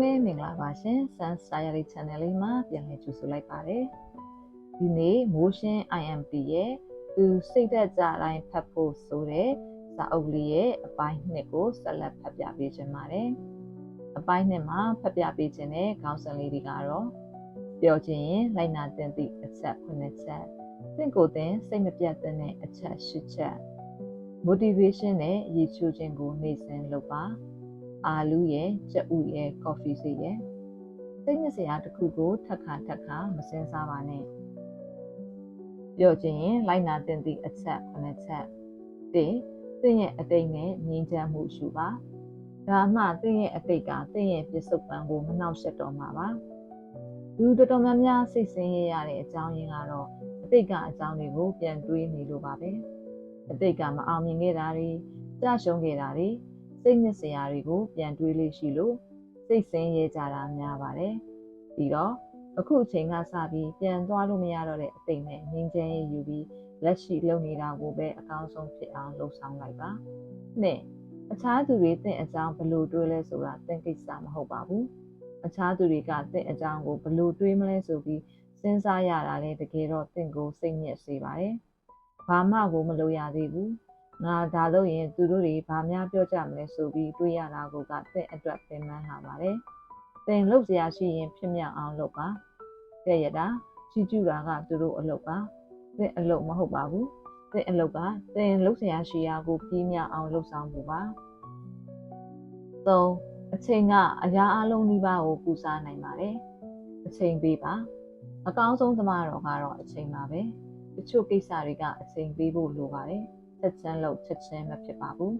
ပဲမင်္ဂလာပါရှင် Sun Diary Channel လေးမှာပြန်လည်ကြိုဆိုလိုက်ပါတယ်ဒီနေ့ Motion IMP ရဲ့သူစိတ်သက်ကြတိုင်းဖတ်ဖို့ဆိုတဲ့စာအုပ်လေးရဲ့အပိုင်းနှစ်ကိုဆက်လက်ဖတ်ပြပေးခြင်းပါတယ်အပိုင်းနှစ်မှာဖတ်ပြပေးခြင်းတဲ့ခေါင်းစဉ်လေးတွေကတော့ပြောခြင်းရင်လိုက်နာတင်သည့်အချက်9ချက်သင်ကိုယ်တင်စိတ်မပြတ်တဲ့အချက်10ချက် motivation နဲ့ရည်ချိုးခြင်းကိုနေ့စဉ်လုပ်ပါ အာလူရဲ့ကြက်ဥရဲ့ကော်ဖီဆေးရဲ့စိတ်ညစ်စရာတစ်ခုကိုထပ်ခါထပ်ခါမစင်စားပါနဲ့ပြောချင်ရင်လိုက်နာတင်သည့်အချက်ခုနှစ်ချက်တစ်သင်ရဲ့အတိတ်နဲ့ငြင်းချမ်းမှုရှိပါဒါမှသင်ရဲ့အတိတ်ကသင်ရဲ့ပြစ္ဆုတ်ပံကိုမနှောက်ယှက်တော့မှာပါလူတော်တော်များများစိတ်ဆင်းရဲရတဲ့အကြောင်းရင်းကတော့အတိတ်ကအကြောင်းတွေကိုပြန်တွေးနေလို့ပါပဲအတိတ်ကမအောင်မြင်ခဲ့တာတွေကြာရှုံးခဲ့တာတွေ စိတ်ညစ်စရာတွေကိုပြန်တွေးလေးရှိလို့စိတ်ဆင်းရဲကြတာများပါတယ်။ပြီးတော့အခုအချိန်ကစပြီးပြန်သွားလို့မရတော့တဲ့အသိနဲ့ငြင်းချမ်းရေးယူပြီးလက်ရှိလုပ်နေတာကိုပဲအကောင်းဆုံးဖြစ်အောင်လှုပ်ဆောင်လိုက်ပါ။နှစ်အခြားသူတွေတင့်အကြောင်းဘလို့တွေးလဲဆိုတာတင့်ကိစ္စမဟုတ်ပါဘူး။အခြားသူတွေကတင့်အကြောင်းကိုဘလို့တွေးမလဲဆိုပြီးစဉ်းစားရတာလည်းတကယ်တော့တင့်ကိုစိတ်ညစ်စေပါတယ်။ဘာမှကိုမလုပ်ရသေးဘူး။ ငါဒါလို့ရင်သူတို့တွေဘာများပြောကြမလဲဆိုပြီးတွေးရတာကိုကသင်အတွက်ပင်ပန်းလာပါတယ်။သင်လုပ်စရာရှိရင်ဖြစ်မြောက်အောင်လုပ်ပါ။တဲ့ရတာချီကျူတာကသူတို့အလုပ်ပါ။သင်အလုပ်မဟုတ်ပါဘူး။သင်အလုပ်ကသင်လုပ်စရာရှိရာကိုပြီးမြောက်အောင်လုပ်ဆောင်ဖို့ပါ။၃အချိန်ကအရာအလုံးနှိပါကိုပူစားနိုင်ပါတယ်။အချိန်ပေးပါ။အကောင်းဆုံးသမားတော်ကတော့အချိန်ပါပဲ။တချို့ကိစ္စတွေကအချိန်ပေးဖို့လိုပါတယ်။ ချက်ချင်းလို့ချက်ချင်းမဖြစ်ပါဘူး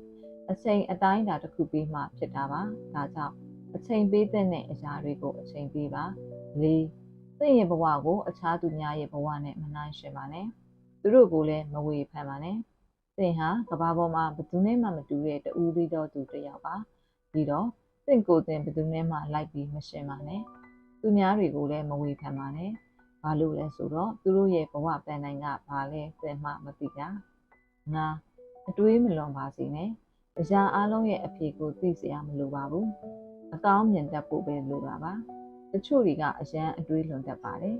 အချိန်အတိုင်းအတာတစ်ခုပြီးမှဖြစ်တာပါဒါကြောင့်အချိန်ပေးတဲ့အရာတွေကိုအချိန်ပေးပါလေးသင်ရဲ့ဘဝကိုအခြားသူများရဲ့ဘဝနဲ့မနှိုင်းယှဉ်ပါနဲ့သူတို့ကိုလည်းမဝေဖန်ပါနဲ့သင်ဟာကဘာပေါ်မှာဘယ်သူနဲ့မှမတူတဲ့တူးပြီးတော့သူတစ်ယောက်ပါပြီးတော့သင်ကိုယ်သင်ဘယ်သူနဲ့မှလိုက်ပြီးမရှင်ပါနဲ့သူများတွေကိုလည်းမဝေဖန်ပါနဲ့ဘာလို့လဲဆိုတော့သူတို့ရဲ့ဘဝပန်နိုင်ကဘာလဲသင်မှမသိတာ ငါအတွေးမလွန်ပါစေနဲ့အရာအလုံးရဲ့အဖြေကိုသိစရာမလိုပါဘူးအကောင်းမြင်တတ်ဖို့ပဲလိုတာပါတချို့တွေကအရန်အတွေးလွန်တတ်ပါတယ်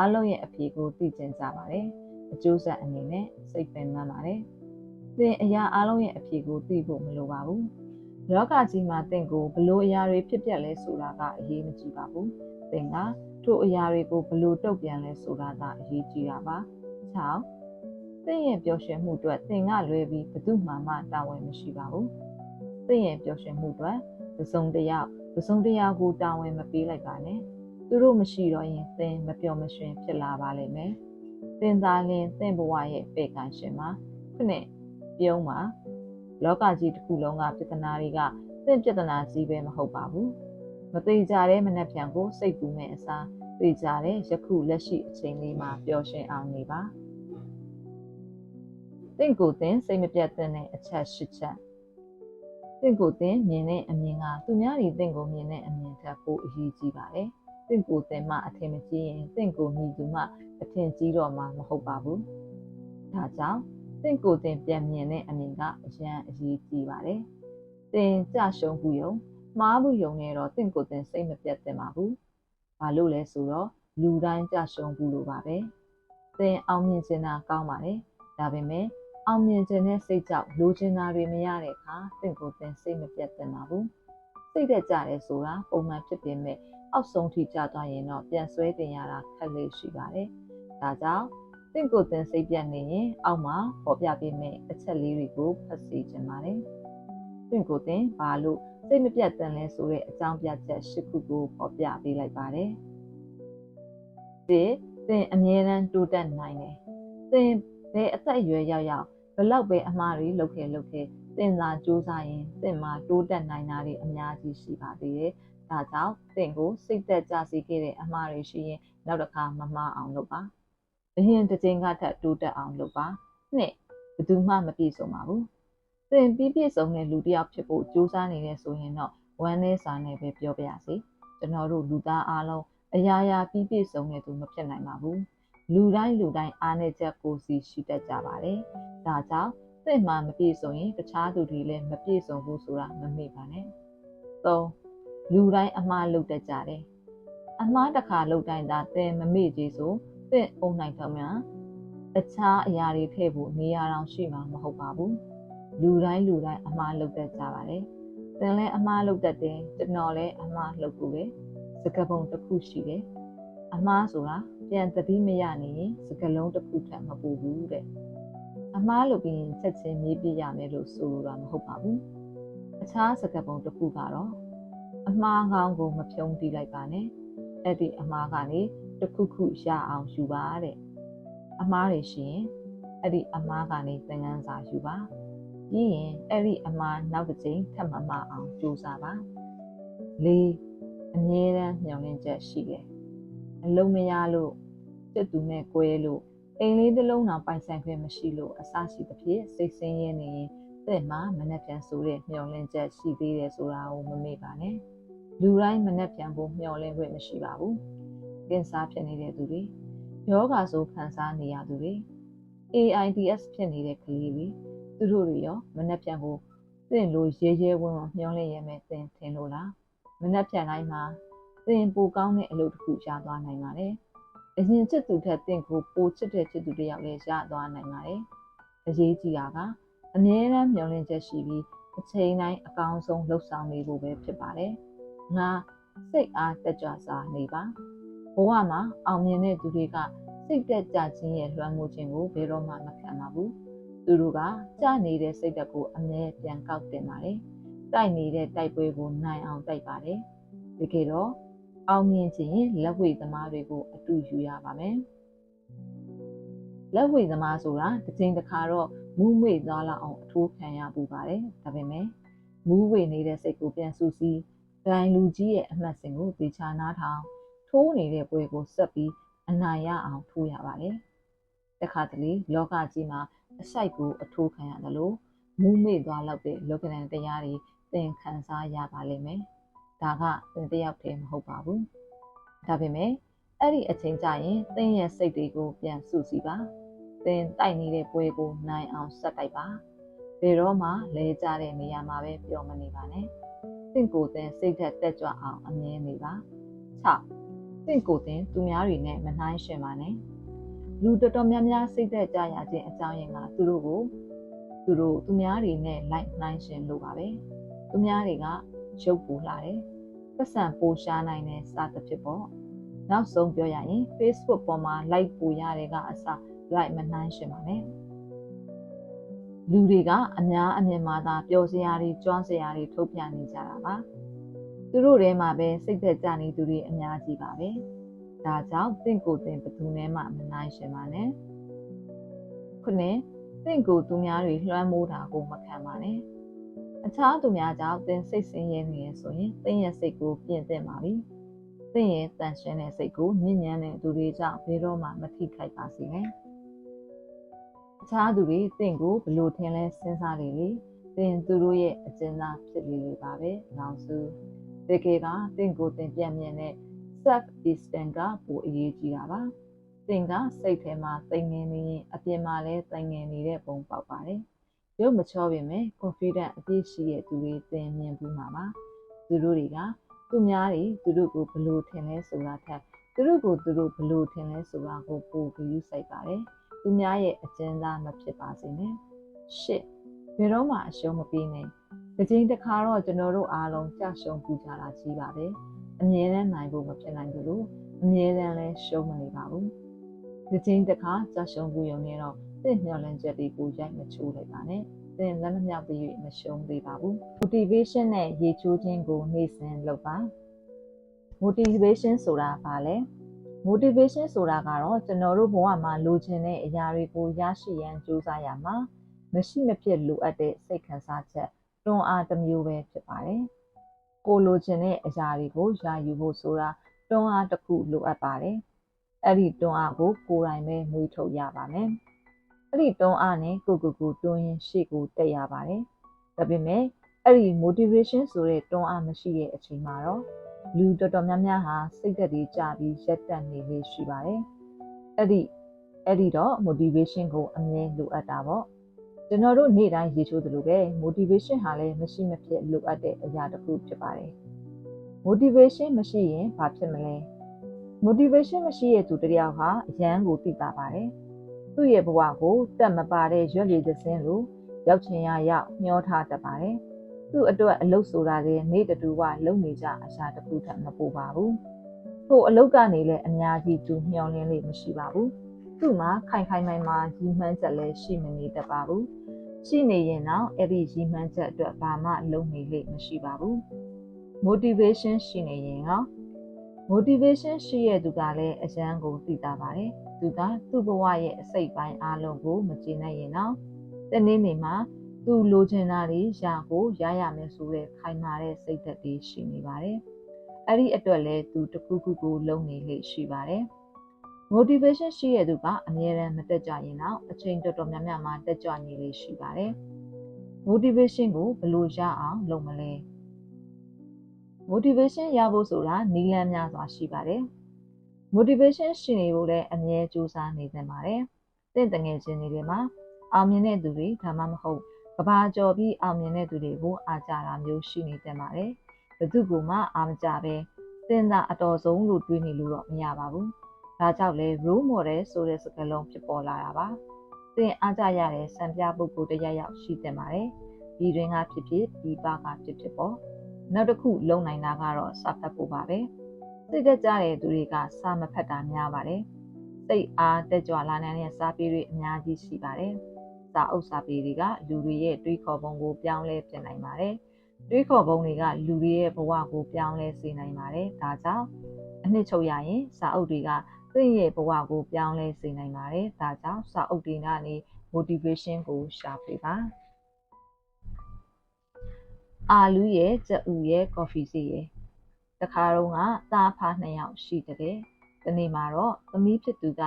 အလုံးရဲ့အဖြေကိုသိကျင်ကြပါတယ်အကျိုးဆက်အနေနဲ့စိတ်ပင်ပန်းပါတယ်သင်အရာအလုံးရဲ့အဖြေကိုသိဖို့မလိုပါဘူးလောကကြီးမှာသင်ကိုဘလို့အရာတွေဖြစ်ပျက်လဲဆိုတာကအရေးမကြီးပါဘူးသင်ကထို့အရာတွေကိုဘလို့တုတ်ပြန်လဲဆိုတာကအရေးကြီးတာပါ6 သင်ရဲ့ပျော်ရွှင်မှုအတွက်သင်ကလွဲပြီးဘယ်သူမှမတာဝန်မရှိပါဘူး။သင်ရဲ့ပျော်ရွှင်မှုအတွက်ပစုံတယောက်ပစုံတယောက်ကိုတာဝန်မပေးလိုက်ပါနဲ့။သူတို့မရှိတော့ရင်သင်မပျော်မရွှင်ဖြစ်လာပါလိမ့်မယ်။သင်သာလင်သင်ဘဝရဲ့ပေကန်ရှင်မှာခုနှစ်ပြုံးမှာလောကကြီးတစ်ခုလုံးကပြဿနာတွေကသင်ပြဿနာကြီးပဲမဟုတ်ပါဘူး။မသေးကြတဲ့မနှက်ပြန်ကိုစိတ်ပူမဲ့အစားသိကြတဲ့ယခုလက်ရှိအချိန်လေးမှာပျော်ရွှင်အောင်နေပါ။ တင့်ကိုတင်စိတ်မပြတ်တဲ့အချက်၈ချက်တင့်ကိုတင်မြင်တဲ့အမြင်ကသူများတွေတင့်ကိုမြင်တဲ့အမြင်ထက်ပိုအရေးကြီးပါတယ်တင့်ကိုတင်မှအထင်မကြီးရင်တင့်ကိုမြည်သူမှအထင်ကြီးတော့မှမဟုတ်ပါဘူးဒါကြောင့်တင့်ကိုတင်ပြန်မြင်တဲ့အမြင်ကအရန်အရေးကြီးပါတယ်တင်ကြရှုံးဘူးယုံမှားဘူးယုံနေတော့တင့်ကိုတင်စိတ်မပြတ်တင်ပါဘူးဘာလို့လဲဆိုတော့လူတိုင်းကြရှုံးဘူးလို့ပါပဲတင်အောင်မြင်စင်တာကောင်းပါတယ်ဒါပေမဲ့ အောင်မြင်ခြင်းနဲ့စိတ်ကြောင့်လိုချင်တာတွေမရတဲ့အခါတင့်ကိုယ်တင်စိတ်မပြတ်သင့်ပါဘူးစိတ်သက်ကြတယ်ဆိုတာပုံမှန်ဖြစ်ပေမဲ့အောက်ဆုံးထိကျသွားရင်တော့ပြန်ဆွဲတင်ရတာခက်လေးရှိပါတယ်ဒါကြောင့်တင့်ကိုယ်တင်စိတ်ပြတ်နေရင်အောက်မှာပေါ်ပြပေးမယ့်အချက်လေးတွေကိုဖတ်စီခြင်းပါတယ်တင့်ကိုယ်တင်ဘာလို့စိတ်မပြတ်တန်လဲဆိုတဲ့အကြောင်းပြချက်၈ခုကိုပေါ်ပြပေးလိုက်ပါတယ်ဒီသင်အမြဲတမ်းတိုးတက်နိုင်တယ်သင်ဘယ်အသက်အရွယ်ရောက်ရောက် ဘလောက်ပဲအမှားတွေလုပ်ခဲ့လုပ်ခဲ့သင်သာစူးစမ်းရင်သင်မှာတိုးတက်နိုင်တာတွေအများကြီးရှိပါသေးတယ်။ဒါကြောင့်သင်ကိုစိတ်သက်ကြစေခဲ့တဲ့အမှားတွေရှိရင်နောက်တစ်ခါမမှားအောင်လုပ်ပါ။အရင်တစ်ချိန်ကထပ်တိုးတက်အောင်လုပ်ပါ။နှစ်ဘယ်သူမှမပြည့်စုံပါဘူး။သင်ပြီးပြည့်စုံတဲ့လူတစ်ယောက်ဖြစ်ဖို့ကြိုးစားနေတယ်ဆိုရင်တော့ဝမ်းနည်းစာနဲ့ပဲပြောပြရစီ။ကျွန်တော်တို့လူသားအားလုံးအရာရာပြီးပြည့်စုံတဲ့သူမဖြစ်နိုင်ပါဘူး။လူတိုင်းလူတိုင်းအားနည်းချက်ကိုစီရှိတတ်ကြပါတယ်။ ဒါကြောင့်သင့်မှာမပြည့်စုံရင်တခြားသူတွေလည်းမပြည့်စုံဘူးဆိုတာမမေ့ပါနဲ့။၃လူတိုင်းအမှားလုပ်တတ်ကြတယ်အမှားတစ်ခါလုပ်တိုင်းသာသင်မမေ့ကြီးဆိုသင်အုံနိုင်တော့မှတခြားအရာတွေထည့်ဖို့နေရာတောင်ရှိမှာမဟုတ်ပါဘူးလူတိုင်းလူတိုင်းအမှားလုပ်တတ်ကြပါတယ်သင်လည်းအမှားလုပ်တတ်တယ်ကျွန်တော်လည်းအမှားလုပ်ကူပဲစကပုံတစ်ခုရှိတယ်အမှားဆိုတာပြန်သတိမရနေရင်စကလုံးတစ်ခုထပ်မပူဘူးတဲ့ အမှားလုပ်ပြီးရင်ချက်ချင်းမြေးပြရမယ်လို့ဆိုလိုတာမဟုတ်ပါဘူးအခြားစကပုံတစ်ခုကတော့အမှားကောင်းကိုမဖြုံးတီးလိုက်ပါနဲ့အဲ့ဒီအမှားကနေတစ်ခုခုရအောင်ယူပါတဲ့အမှားတွေရှိရင်အဲ့ဒီအမှားကနေသင်ခန်းစာယူပါပြီးရင်အဲ့ဒီအမှားနောက်တစ်ချိန်ထပ်မမအောင်ကြိုးစားပါလေးအမြဲတမ်းမျှော်လင့်ချက်ရှိတယ်အလုံးမရလို့စစ်သူနဲ့꿰လို့ အိမ်လေးတစ်လုံးတောင်ပိုင်ဆိုင်ခွင့်မရှိလို့အဆရှိသဖြင့်စိတ်ဆင်းရဲနေရင်တဲ့မှာမနှက်ပြန်ဆိုတဲ့မျောလင့်ချက်ရှိသေးတယ်ဆိုတာကိုမမေ့ပါနဲ့လူတိုင်းမနှက်ပြန်ဖို့မျောလင့်ခွင့်မရှိပါဘူးကင်ဆာဖြစ်နေတဲ့သူတွေယောဂါဆိုခံစားနေရသူတွေ AIDS ဖြစ်နေတဲ့ကလေးတွေသူတို့တွေရောမနှက်ပြန်ဖို့သင်လိုရဲရဲဝံ့ဝံ့မျောလင့်ရမယ်သင်ထင်လို့လားမနှက်ပြန်တိုင်းမှာသင်ပိုကောင်းတဲ့အလုပ်တစ်ခုရသွားနိုင်ပါတယ် အရင်ချစ်သူထက်သင်ကိုပိုချစ်တဲ့ချစ်သူတစ်ယောက်လည်းရသွားနိုင်ပါတယ်အရေးကြီးတာကအမြဲတမ်းမျှော်လင့်ချက်ရှိပြီးအချိန်တိုင်းအကောင်းဆုံးလှုပ်ဆောင်နေဖို့ပဲဖြစ်ပါတယ်။ငါစိတ်အားတက်ကြွစွာနေပါဘဝမှာအောင်မြင်တဲ့သူတွေကစိတ်တက်ကြခြင်းရဲ့လွှမ်းမိုးခြင်းကိုဘယ်တော့မှမခံပါဘူး။သူတို့ကကြာနေတဲ့စိတ်ဓာတ်ကိုအမြဲပြန်ကောက်တင်ပါတယ်။တိုက်နေတဲ့တိုက်ပွဲကိုနိုင်အောင်တိုက်ပါတယ်။ဒီကေတော့ အောင်မြင်ခြင်းလက်ဝိသမားတွေကိုအတူယူရပါမယ်။လက်ဝိသမားဆိုတာတစ်ချိန်တစ်ခါတော့မူးမေ့သွားလောက်အောင်အထိုးခံရပူပါတယ်ဒါပေမဲ့မူးဝေနေတဲ့စိတ်ကိုပြန်ဆူစီးဒိုင်လူကြီးရဲ့အမှတ်စဉ်ကိုသေချာနားထောင်ထိုးနေတဲ့ပွဲကိုဆက်ပြီးအနိုင်ရအောင်ထိုးရပါတယ်တခါတလေလောကကြီးမှာအဆိုင်ကိုအထိုးခံရတယ်လို့မူးမေ့သွားလောက်တဲ့လောကဒန်တရားတွေသင်ခံစားရပါလိမ့်မယ် ဒါကသင်တယောက်တည်းမဟုတ်ပါဘူးဒါပေမဲ့အဲ့ဒီအချိန်ကျရင်သင်ရဲ့စိတ်တွေကိုပြန်စုစည်းပါသင်တိုက်နေတဲ့ပွဲကိုနိုင်အောင်ဆက်တိုက်ပါဘယ်တော့မှလဲကြတဲ့နေရာမှာပဲပျော်မနေပါနဲ့သင်ကိုယ်သင်စိတ်သက်တက်ကြွအောင်အမြဲနေပါ6သင်ကိုယ်သင်သူများတွေနဲ့မနှိုင်းယှဉ်ပါနဲ့လူတော်တော်များများစိတ်သက်ကြရခြင်းအကြောင်းရင်းကသူတို့ကိုသူတို့သူများတွေနဲ့လိုက်နှိုင်းယှဉ်လို့ပါပဲသူများတွေက ရုပ်ပူလာတယ်ပတ်စံပိုရှားနိုင်တဲ့စသဖြင့်ပေါ့နောက်ဆုံးပြောရရင် Facebook ပေါ်မှာ like ပိုရတဲ့ကအစားလိုက်မနှိုင်းရှင်ပါနဲ့လူတွေကအများအမြင်မှာသာပျော်စရာတွေကြွားစရာတွေထုတ်ပြနေကြတာပါသူတို့ထဲမှာပဲစိတ်သက်ကြနေသူတွေအများကြီးပါပဲဒါကြောင့်တင့်ကိုယ်တင်ဘသူနဲ့မှမနှိုင်းရှင်ပါနဲ့ခုနှစ်တင့်ကိုယ်သူများတွေလွှမ်းမိုးတာကိုမခံပါနဲ့ အခြားသူများကြောင့်သင်စိတ်ဆင်းရဲနေရဆိုရင်သင်ရဲ့စိတ်ကိုပြင်သင့်ပါပြီသင်ရဲ့တန်ရှင်းတဲ့စိတ်ကိုညဉ့်ညမ်းတဲ့သူတွေကြောင့်ဘယ်တော့မှမထိခိုက်ပါစေနဲ့အခြားသူတွေတင့်ကိုဘလို့ထင်လဲစဉ်းစားနေလေတင်သူတို့ရဲ့အကျဉ်းသားဖြစ်လေလေပါပဲနောင်စုတကယ်ကတင့်ကိုတင်ပြတ်မြင်တဲ့ self esteem ကပိုအရေးကြီးတာပါတင်ကစိတ်ထဲမှာတိမ်ငင်နေရင်အပြင်မှာလည်းတိမ်ငင်နေတဲ့ပုံပေါက်ပါတယ် ရုပ်မချောပေမဲ့ confident အပြည့်ရှိတဲ့သူတွေတင်မြင်ဘူးမှာပါသူတို့တွေကသူများတွေသူတို့ကိုဘလို့ထင်လဲဆိုတာထက်သူတို့ကိုသူတို့ဘလို့ထင်လဲဆိုတာကိုပိုပြီးယူဆိုင်ပါတယ်သူများရဲ့အကျဉ်းသားမဖြစ်ပါစေနဲ့ရှစ်ဘယ်တော့မှအရှုံးမပေးနဲ့ဒီချိန်တစ်ခါတော့ကျွန်တော်တို့အားလုံးကြာရှုံးပူကြတာကြီးပါပဲအမြဲတမ်းနိုင်ဖို့မဖြစ်နိုင်ဘူးလို့အမြဲတမ်းလဲရှုံးမနေပါဘူးဒီချိန်တစ်ခါကြာရှုံးပူရုံနဲ့တော့သ င့်မျှော်လင့်ချက်တွေကိုရိုက်မချိုးလိုက်ပါနဲ့သင်လက်မမြောက်သေး၍မရှုံးသေးပါဘူး motivation နဲ့ရေချိုးခြင်းကိုနေ့စဉ်လုပ်ပါ motivation ဆိုတာဘာလဲ motivation ဆိုတာကတော့ကျွန်တော်တို့ဘဝမှာလိုချင်တဲ့အရာတွေကိုရရှိရန်ကြိုးစားရမှာမရှိမဖြစ်လိုအပ်တဲ့စိတ်ခံစားချက်တွန်းအားတစ်မျိုးပဲဖြစ်ပါတယ်။ကိုလိုချင်တဲ့အရာတွေကိုရယူဖို့ဆိုတာတွန်းအားတစ်ခုလိုအပ်ပါတယ်။အဲ့ဒီတွန်းအားကိုကိုယ်တိုင်ပဲမွေးထုတ်ရပါမယ်။ အဲ့ဒီတွန်းအားနဲ့ကိုကိုကိုတွန်းရင်ရှေ့ကိုတက်ရပါတယ်။ဒါပေမဲ့အဲ့ဒီ motivation ဆိုတဲ့တွန်းအားမရှိတဲ့အချိန်မှာတော့လူတော်တော်များများဟာစိတ်သက်တွေကြပြီးရက်တက်နေလေရှိပါတယ်။အဲ့ဒီအဲ့ဒီတော့ motivation ကိုအမြဲလိုအပ်တာပေါ့။ကျွန်တော်တို့နေ့တိုင်းရေချိုးသလိုပဲ motivation ဟာလည်းမရှိမဖြစ်လိုအပ်တဲ့အရာတစ်ခုဖြစ်ပါတယ်။ motivation မရှိရင်ဘာဖြစ်မလဲ motivation မရှိတဲ့သူတစ်ယောက်ဟာအရန်ကိုသိတာပါတယ် သူ့ရဲ့ဘဝကိုတက်မပါတဲ့ရွက်ရည်သစင်းလိုရောက်ချင်ရရောက်မျောထားတတ်ပါတယ်သူ့အတွက်အလုပ်ဆိုတာလေနေ့တတူကလုံနေကြအရာတစ်ခုထပ်မပိုပါဘူးထို့အလုပ်ကနေလည်းအများကြီးသူမျှော်လင့်လို့မရှိပါဘူးသူ့မှာခိုင်ခိုင်မိုင်မာကြီးမှန်းချက်လည်းရှိမနေတတ်ပါဘူးရှိနေရင်တော့အဲ့ဒီကြီးမှန်းချက်အတွက်ဘာမှလုပ်နေလိမ့်မရှိပါဘူး motivation ရှိနေရင်ရော motivation ရှိရသူကလည်းအရန်ကိုသိတာပါတယ်သူကသူ့ဘဝရဲ့အစိတ်ပိုင်းအားလုံးကိုမကျေနပ်ရင်တော့တနေ့နေ့မှာသူလိုချင်တာတွေရာကိုရရမယ်ဆိုတဲ့ခိုင်မာတဲ့စိတ်သက်တွေရှိနေပါတယ်အဲ့ဒီအတွက်လည်းသူတခုခုကိုလုံနေလေရှိပါတယ် motivation ရှိရသူကအမြဲတမ်းမတက်ကြရင်တော့အချိန်တော်တော်များများမှာတက်ကြွနေလေရှိပါတယ် motivation ကိုဘယ်လိုရအောင်လုပ်မလဲ motivation ရဖို့ဆိုတာနည်းလမ်းများစွာရှိပါတယ် motivation ရှိနေဖို့လည်းအမြဲကြိုးစားနေသင့်ပါတယ်တင့်တငယ်ချင်းတွေမှာအောင်မြင်တဲ့သူတွေဒါမှမဟုတ်ကဘာကျော်ပြီးအောင်မြင်တဲ့သူတွေကိုအားကြတာမျိုးရှိနေသင့်ပါတယ်ဘယ်သူကမှအားမကြပဲတင်တာအတော်ဆုံးလို့တွေးနေလို့တော့မရပါဘူးဒါကြောင့်လဲ role model ဆိုတဲ့စကားလုံးဖြစ်ပေါ်လာတာပါသင်အားကြရတဲ့စံပြပုဂ္ဂိုလ်တစ်ယောက်ယောက်ရှိတင်ပါတယ်ဒီတွင်ကဖြစ်ဖြစ်ဒီပါကဖြစ်ဖြစ်ပေါ့ နောက်တစ်ခုလုံနိုင်တာကတော့စာဖတ်ဖို့ပါပဲစိတ်သက်ကြတဲ့သူတွေကစာမဖတ်တာများပါတယ်စိတ်အားတက်ကြွလာတဲ့စာပေတွေအများကြီးရှိပါတယ်စာအုပ်စာပေတွေကလူတွေရဲ့တွေးခေါ်ပုံကိုပြောင်းလဲပြင်နိုင်ပါတယ်တွေးခေါ်ပုံတွေကလူတွေရဲ့ဘဝကိုပြောင်းလဲစေနိုင်ပါတယ်ဒါကြောင့်အနှစ်ချုပ်ရရင်စာအုပ်တွေကသင်ရဲ့ဘဝကိုပြောင်းလဲစေနိုင်ပါတယ်ဒါကြောင့်စာအုပ်တွေကနေ motivation ကိုရှာဖွေပါ အာလူးရဲ့ကြက်ဥရဲ့ကော်ဖီစီရဲ့တခါတော့ကသားဖားနှစ်ယောက်ရှိတဲ့ဒီနေ့မှာတော့သမီးဖြစ်သူက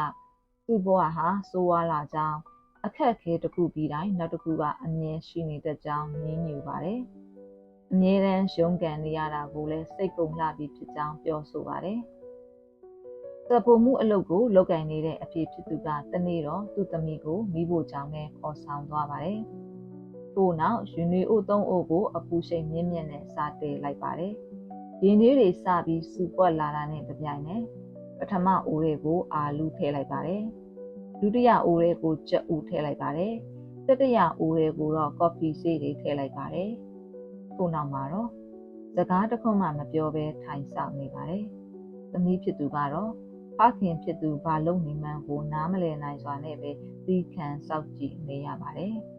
သူ့ဘဝဟာဆိုးဝါးလာကြောင်းအခက်အခဲတစ်ခုပြီးတိုင်းနောက်တစ်ခုကအမြင်ရှိနေတတ်ကြောင်းညင်းညူပါတယ်အမြဲတမ်းရုန်းကန်နေရတာကိုလည်းစိတ်ကုန်လှပြီးဖြစ်ကြောင်းပြောဆိုပါတယ်စပုံမှုအလုပ်ကိုလုပ်ကင်နေတဲ့အဖြစ်ဖြစ်သူကတနေ့တော့သူ့သမီးကိုမိဖို့ကြောင်းနဲ့ခေါ်ဆောင်သွားပါတယ်။ ထို့နောက်ယူနီအိုသုံးအိုကိုအပူချိန်မြင့်မြင့်နဲ့စားတဲလိုက်ပါတယ်။ရင်းနှီးတွေစပြီးစူပွက်လာတာနဲ့တပြိုင်နက်ပထမအိုးတွေကို အာလူထည့်လိုက်ပါတယ်။ဒုတိယအိုးတွေကိုကြက်ဥထည့်လိုက်ပါတယ်။တတိယအိုးတွေကိုတော့ကော်ဖီဆေးတွေထည့်လိုက်ပါတယ်။ထို့နောက်မှာတော့စကားတစ်ခွန်းမှမပြောဘဲထိုင်ဆောင်နေပါတယ်။သမီးဖြစ်သူကတော့ဖခင်ဖြစ်သူဘာလုပ်နေမှန်းကိုနားမလည်နိုင်စွာနဲ့ပဲသီးခံစောင့်ကြည့်နေရပါတယ်။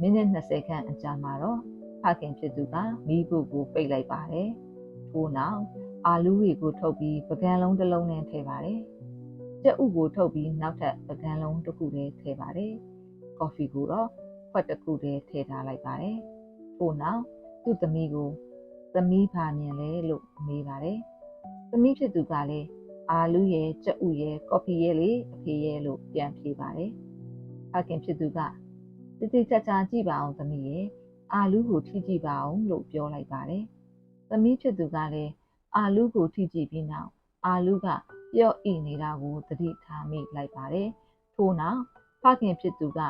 မိနစ်20ခန့်အကြာမှာတော့ဖခင်ဖြစ်သူကမိဖို့ကိုပိတ်လိုက်ပါတယ်။ထို့နောက်အာလူးတွေကိုထုတ်ပြီးပကံလုံးတစ်လုံးနဲ့ထည့်ပါတယ်။ကြက်ဥကိုထုတ်ပြီးနောက်ထပ်ပကံလုံးတစ်ခုလည်းထည့်ပါတယ်။ကော်ဖီကိုတော့ခွက်တစ်ခုလည်းထည့်ထားလိုက်ပါတယ်။ထို့နောက်သူ့သမီးကိုသမီးပါမြင်လဲလို့မေးပါတယ်။သမီးဖြစ်သူကလည်းအာလူးရဲ့ကြက်ဥရဲ့ကော်ဖီရဲ့လေအဖေရဲ့လို့ပြန်ဖြေပါတယ်။ဖခင်ဖြစ်သူက တိတိကျကျကြည့်ပါအောင်သမီးရဲ့အာလူးကိုထိကြည့်ပါအောင်လို့ပြောလိုက်ပါတယ်။သမီးဖြစ်သူကလည်းအာလူးကိုထိကြည့်ပြီးနောက်အာလူးကပျော့အိနေတာကိုသတိထားမိလိုက်ပါတယ်။ထို့နောက်ဖခင်ဖြစ်သူက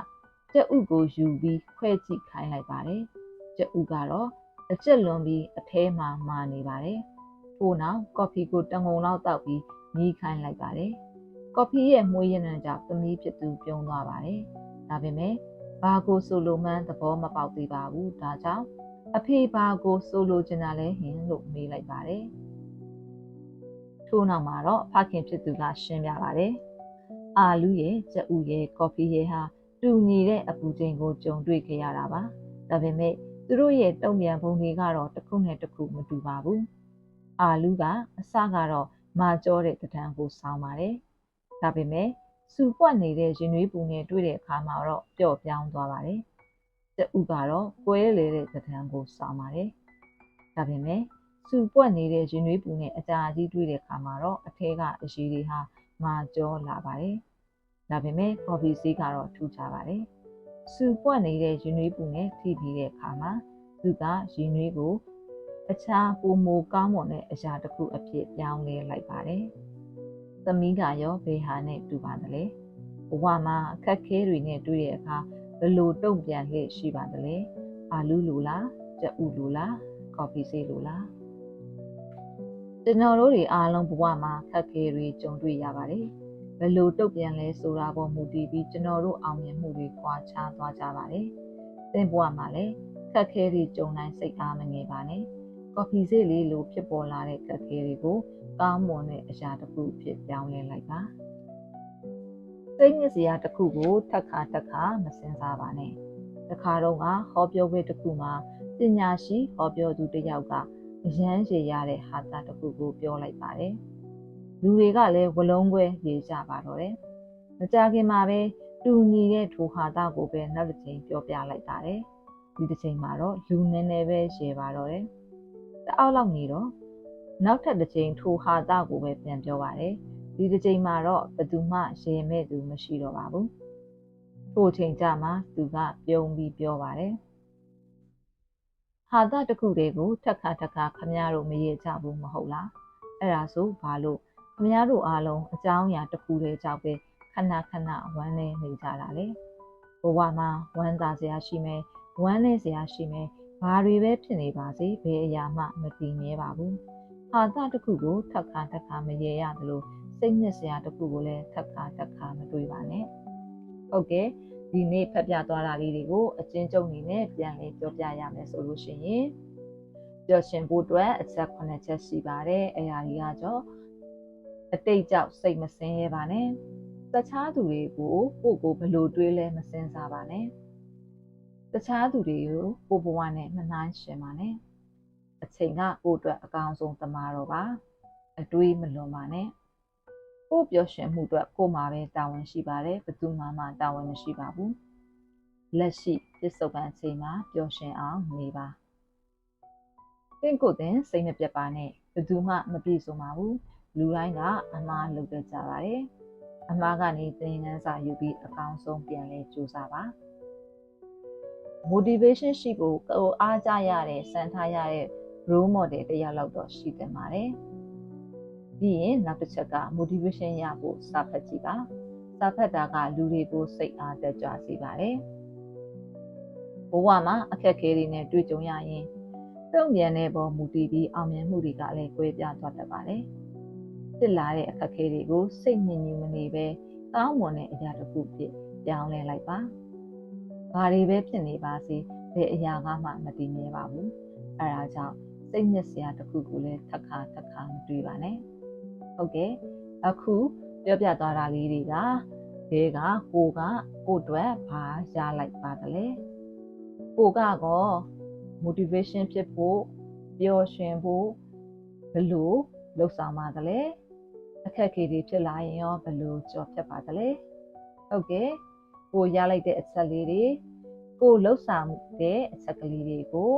ကြက်ဥကိုယူပြီးခွဲကြည့်ခိုင်းလိုက်ပါတယ်။ကြက်ဥကတော့အကျက်လွန်ပြီးအထဲမှာမာနေပါတယ်။ထို့နောက်ကော်ဖီကိုတငုံလောက်တောက်ပြီးမြည်ခိုင်းလိုက်ပါတယ်။ကော်ဖီရဲ့မွေးရနံကြောင့်သမီးဖြစ်သူပြုံးသွားပါတယ်။ဒါပေမဲ့ ဘာကိုဆိုလိုမှန်းသဘောမပေါက်သေးပါဘူး။ဒါကြောင့်အဖေဘာကိုဆိုလိုချင်တာလဲဟင်လို့မေးလိုက်ပါတယ်။ထို့နောက်မှာတော့ဖခင်ဖြစ်သူကရှင်းပြပါတယ်။အာလူရဲ့ကြက်ဥရဲ့ကော်ဖီရဲ့ဟာတူညီတဲ့အပူချိန်ကိုကြုံတွေ့ခဲ့ရတာပါ။ဒါပေမဲ့သူတို့ရဲ့တုံ့ပြန်ပုံတွေကတော့တစ်ခုနဲ့တစ်ခုမတူပါဘူး။အာလူကအစကတော့မာကြောတဲ့တံတန်းကိုစောင်းပါတယ်။ဒါပေမဲ့ စူပွက်နေတဲ့ရင်နွေးပူနဲ့တွေ့တဲ့အခါမှာတော့ပျော့ပြောင်းသွားပါတယ်။တဥကတော့ကွဲလေတဲ့တံတန်းကိုစောင်းပါတယ်။ဒါပေမဲ့စူပွက်နေတဲ့ရင်နွေးပူနဲ့အကြာကြီးတွေ့တဲ့အခါမှာတော့အထဲကအရှိတွေဟာမာကြောလာပါတယ်။ဒါပေမဲ့ကော်ဖီဆေးကတော့ထူခြားပါတယ်။စူပွက်နေတဲ့ရင်နွေးပူနဲ့ထိပြီးတဲ့အခါမှာသူကရင်နွေးကိုအခြားပုံမကောင်းမွန်တဲ့အရာတစ်ခုအဖြစ်ပြောင်းလဲလိုက်ပါတယ်။ သမီးကရောဘေဟာနဲ့တူပါသလဲ။ဘဝမှာအခက်ခဲတွေနဲ့တွေ့တဲ့အခါဘယ်လိုတုံ့ပြန်လျက်ရှိပါသလဲ။အာလူးလိုလား၊ကြက်ဥလိုလား၊ကော်ဖီဆေးလိုလား။ကျွန်တော်တို့တွေအားလုံးဘဝမှာခက်ခဲတွေကြုံတွေ့ရပါတယ်ဘယ်လိုတုတ်ပြန်လဲဆိုတာပေါ်မူတည်ပြီးကျွန်တော်တို့အောင်မြင်မှုတွေခွာခြားသွားကြပါတယ်သင်ဘဝမှာလည်းခက်ခဲတွေကြုံနိုင်စိတ်အားမငယ်ပါနဲ့ ကော်ဖီစိတ်လေးလိုဖြစ်ပေါ်လာတဲ့ခက်ခဲတွေကိုကောင်းမွန်တဲ့အရာတစ်ခုဖြစ်ပြောင်းလဲလိုက်ပါစိတ်ညစ်စရာတစ်ခုကိုထက်ခါတက်ခါမစင်စားပါနဲ့တခါတော့ကဟောပြောပွဲတစ်ခုမှာပညာရှိဟောပြောသူတစ်ယောက်ကအရန်ရေရတဲ့ဟာတာတစ်ခုကိုပြောလိုက်ပါတယ်လူတွေကလည်းဝလုံးခွဲရေကြပါတော့တယ်မကြခင်မှာပဲတူညီတဲ့ထိုဟာတာကိုပဲနောက်တစ်ချိန်ပြောပြလိုက်ပါတယ်ဒီတစ်ချိန်မှာတော့လူနည်းနည်းပဲရှယ်ပါတော့တယ် တအောက်လောက်နေတော့နောက်ထပ်တစ်ချိန်ထိုဟာတာကိုပဲပြန်ပြောပါတယ်ဒီတစ်ချိန်မှာတော့ဘသူမှရေမဲ့သူမရှိတော့ပါဘူးထို့ချိန်ကြမှာသူကပြုံးပြီးပြောပါတယ်ဟာတာတစ်ခုတည်းကိုထက်ခါထက်ခါခမရတို့မရေကြဘူးမဟုတ်လားအဲ့ဒါဆိုဘာလို့ခမရတို့အားလုံးအကြောင်းအရာတစ်ခုတည်းကြောက်ပဲခဏခဏဝမ်းနေနေကြတာလေဘဝမှာဝမ်းသာစရာရှိမယ်ဝမ်းနေစရာရှိမယ် ဘာတွေပဲဖြစ်နေပါစေဘယ်အရာမှမတည်မြဲပါဘူးဟာတာတစ်ခုကိုထက်ခါထက်ခါမရေရသလိုစိတ်ညစ်စရာတစ်ခုကိုလည်းထက်ခါထက်ခါမတွေးပါနဲ့ဟုတ်ကဲ့ဒီနေ့ဖတ်ပြသွားတာလေးတွေကိုအချင်းချုပ်နေနဲ့ပြန်လည်ပြောပြရမယ်ဆိုလို့ရှိရင်ပျော်ရွှင်ဖို့အတွက်အချက်9ချက်ရှိပါတယ်အဲအရာကြီးကတော့အတိတ်ကြောင့်စိတ်မစင်းရဲပါနဲ့တခြားသူတွေကိုကိုကိုဘလို့တွေးလဲမစင်းစားပါနဲ့ တခြားသူတွေကိုကိုဘဝနဲ့မနှိုင်းရှင်ပါနဲ့အချိန်ကကိုအတွက်အကောင်းဆုံးသမားတော့ပါအတွေးမလွန်ပါနဲ့ကိုပျော်ရွှင်မှုအတွက်ကိုမှာပဲတာဝန်ရှိပါတယ်ဘယ်သူမှမှတာဝန်မရှိပါဘူးလက်ရှိပစ္စုပန်ချိန်မှာပျော်ရွှင်အောင်နေပါတင့်ကိုယ်တင်စိတ်မပြတ်ပါနဲ့ဘယ်သူမှမပြည့်စုံပါဘူးလူတိုင်းကအမှားလုပ်တတ်ကြပါတယ်အမှားကနေသင်ခန်းစာယူပြီးအကောင်းဆုံးပြန်လဲကြိုးစားပါ motivation ရှိဖို့ကိုအားကြရတဲ့စံထားရတဲ့ role model တယောက်လောက်တော့ရှိတင်ပါတယ်ပြီးရင်နောက်တစ်ချက်က motivation ရဖို့စာဖတ်ကြည့်ပါစာဖတ်တာကလူတွေကိုစိတ်အားတက်ကြွစေပါတယ်ဘဝမှာအခက်အခဲတွေနဲ့တွေ့ကြုံရရင်တုံ့ပြန်တဲ့ပေါ်မူတည်ပြီးအောင်မြင်မှုတွေကလည်းကွဲပြားသွားတတ်ပါတယ်ဖြစ်လာတဲ့အခက်အခဲတွေကိုစိတ်ညစ်ညူမနေပဲကောင်းမွန်တဲ့အရာတစ်ခုဖြစ်ပြောင်းလဲလိုက်ပါ ဘာတွေပဲဖြစ်နေပါစေဘယ်အရာကမှမတည်မြဲပါဘူးအဲဒါကြောင့်စိတ်ညစ်စရာတစ်ခုကိုလည်းထပ်ခါထပ်ခါမတွေးပါနဲ့ဟုတ်ကဲ့အခုပြောပြသွားတာလေးတွေကဒီကကိုကကိုအတွက်ဘာရလိုက်ပါတလဲကိုကကော motivation ဖြစ်ဖို့ပျော်ရွှင်ဖို့ဘယ်လိုလှုပ်ဆောင်ပါသလဲအခက်အခဲတွေဖြစ်လာရင်ရောဘယ်လိုကြော်ဖြတ်ပါသလဲဟုတ်ကဲ့ ကိုရလိုက်တဲ့အချက်လေးတွေကိုလှုပ်ဆောင်တဲ့အချက်ကလေးတွေကို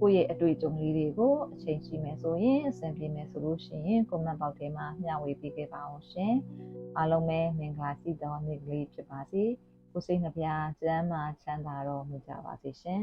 ကိုယ့်ရဲ့အတွေ့အကြုံလေးတွေကိုအချိန်ရှိမယ်ဆိုရင်အဆင်ပြေမယ်ဆိုလို့ရှိရင် comment box ထဲမှာမျှဝေပေးခဲ့ပါအောင်ရှင်အားလုံးပဲမင်္ဂလာရှိသောနေ့ကလေးဖြစ်ပါစေကိုစိတ်နှပြချမ်းသာချမ်းသာတော့မကြပါစေရှင်